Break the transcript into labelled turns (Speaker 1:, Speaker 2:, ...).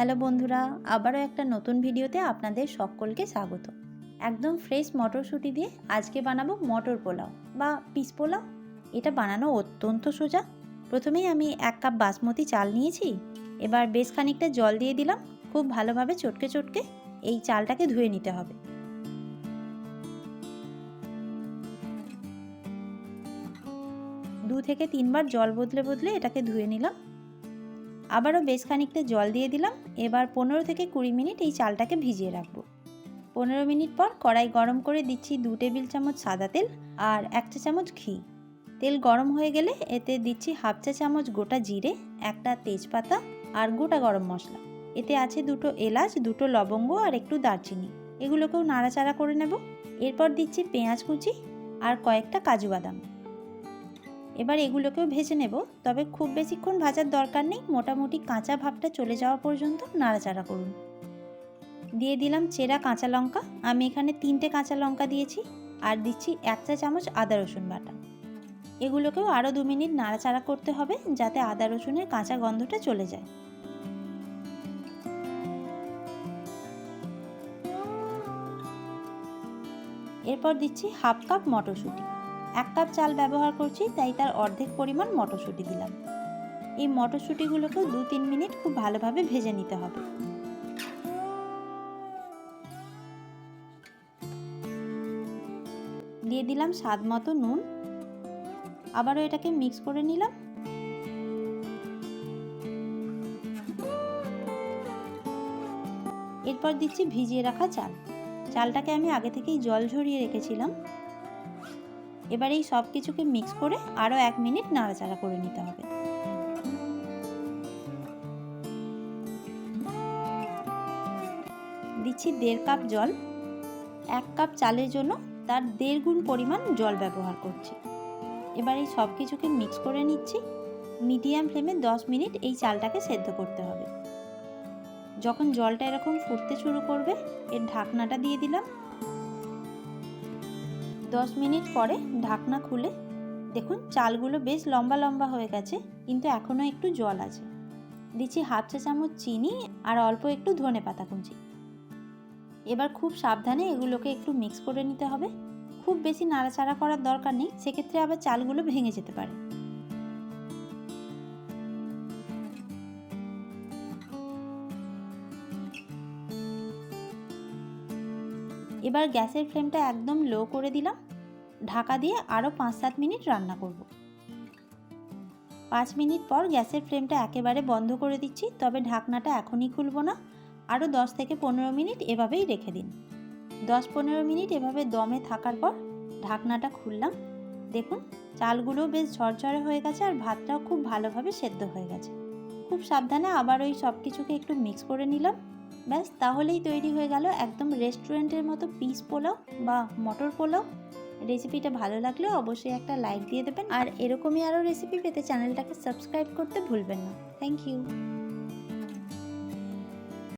Speaker 1: Hello বন্ধুরা, আবারও একটা নতুন ভিডিওতে আপনাদের সকলকে স্বাগত। একদম ফ্রেশ মটরশুঁটি দিয়ে আজকে বানাবো মটর পোলাও বা পিস পোলাও। এটা বানানো অত্যন্ত সোজা। প্রথমেই আমি এক কাপ বাসমতি চাল নিয়েছি। এবার বেশ খানিকটা জল দিয়ে দিলাম। খুব ভালোভাবে চটকে চটকে এই চালটাকে ধুয়ে নিতে হবে। দু থেকে তিনবার জল বদলে বদলে এটাকে ধুয়ে নিলাম। আবারও বেশ খানিকটা জল দিয়ে দিলাম। এবার পনেরো থেকে কুড়ি মিনিট এই চালটাকে ভিজিয়ে রাখব। পনেরো মিনিট পর কড়াই গরম করে দিচ্ছি দু টেবিল চামচ সাদা তেল আর এক চা চামচ ঘি। তেল গরম হয়ে গেলে এতে দিচ্ছি হাফ চা চামচ গোটা জিরে, একটা তেজপাতা আর গোটা গরম মশলা। এতে আছে দুটো এলাচ, দুটো লবঙ্গ আর একটু দারচিনি। এগুলোকেও নাড়াচাড়া করে নেব। এরপর দিচ্ছি পেঁয়াজ কুচি আর কয়েকটা কাজু বাদাম। এবার এগুলোকেও ভেজে নেব। তবে খুব বেশিক্ষণ ভাজার দরকার নেই। মোটামুটি কাঁচা ভাবটা চলে যাওয়া পর্যন্ত নাড়াচাড়া করুন। দিয়ে দিলাম চেরা কাঁচা লঙ্কা। আমি এখানে তিনটে কাঁচা লঙ্কা দিয়েছি আর দিচ্ছি এক চা চামচ আদা রসুন বাটা। এগুলোকেও আরও দু মিনিট নাড়াচাড়া করতে হবে যাতে আদা রসুনের কাঁচা গন্ধটা চলে যায়। এরপর দিচ্ছি হাফ কাপ মটরশুঁটি। এক কাপ চাল ব্যবহার করছি, তাই তার অর্ধেক পরিমাণ মটরশুঁটি দিলাম। এই মটরশুঁটিগুলোকেও দু তিন মিনিট খুব ভালোভাবে ভেজে নিতে হবে। দিয়ে দিলাম স্বাদ মতো নুন। আবারও এটাকে মিক্স করে নিলাম। এরপর দিচ্ছি ভিজিয়ে রাখা চাল। চালটাকে আমি আগে থেকেই জল ঝরিয়ে রেখেছিলাম। এবার এই সব কিছুকে মিক্স করে আরও এক মিনিট নাড়াচাড়া করে নিতে হবে। দিচ্ছি দেড় কাপ জল, এক কাপ চালের জন্য তার দেড় গুণ পরিমাণ জল ব্যবহার করছি। এবার এই সব কিছুকে মিক্স করে নিচ্ছি। মিডিয়াম ফ্লেমে দশ মিনিট এই চালটাকে সেদ্ধ করতে হবে। যখন জলটা এরকম ফুটতে শুরু করবে, এর ঢাকনাটা দিয়ে দিলাম। দশ মিনিট পরে ঢাকনা খুলে দেখুন চালগুলো বেশ লম্বা লম্বা হয়ে গেছে, কিন্তু এখনও একটু জল আছে। দিচ্ছি হাফ চা চামচ চিনি আর অল্প একটু ধনে পাতা কুঞ্চি এবার খুব সাবধানে এগুলোকে একটু মিক্স করে নিতে হবে। খুব বেশি নাড়াচাড়া করার দরকার নেই, সেক্ষেত্রে আবার চালগুলো ভেঙে যেতে পারে। এবার গ্যাসের ফ্লেমটা একদম লো করে দিলাম। ঢাকা দিয়ে আরও পাঁচ সাত মিনিট রান্না করব। পাঁচ মিনিট পর গ্যাসের ফ্লেমটা একেবারে বন্ধ করে দিচ্ছি, তবে ঢাকনাটা এখনই খুলবো না। আরও দশ থেকে পনেরো মিনিট এভাবেই রেখে দিন। দশ পনেরো মিনিট এভাবে দমে থাকার পর ঢাকনাটা খুললাম। দেখুন, চালগুলো বেশ ঝরঝরে হয়ে গেছে আর ভাতটাও খুব ভালোভাবে সেদ্ধ হয়ে গেছে। খুব সাবধানে আবার ওই সব কিছুকে একটু মিক্স করে নিলাম। ব্যাস, তাহলেই তৈরি হয়ে গেল একদম রেস্টুরেন্টের মতো পিস পোলাও বা মটর পোলাও। রেসিপিটা ভালো লাগলে অবশ্যই একটা লাইক দিয়ে দেবেন। আর এরকমই আরও রেসিপি পেতে চ্যানেলটাকে সাবস্ক্রাইব করতে ভুলবেন না। Thank you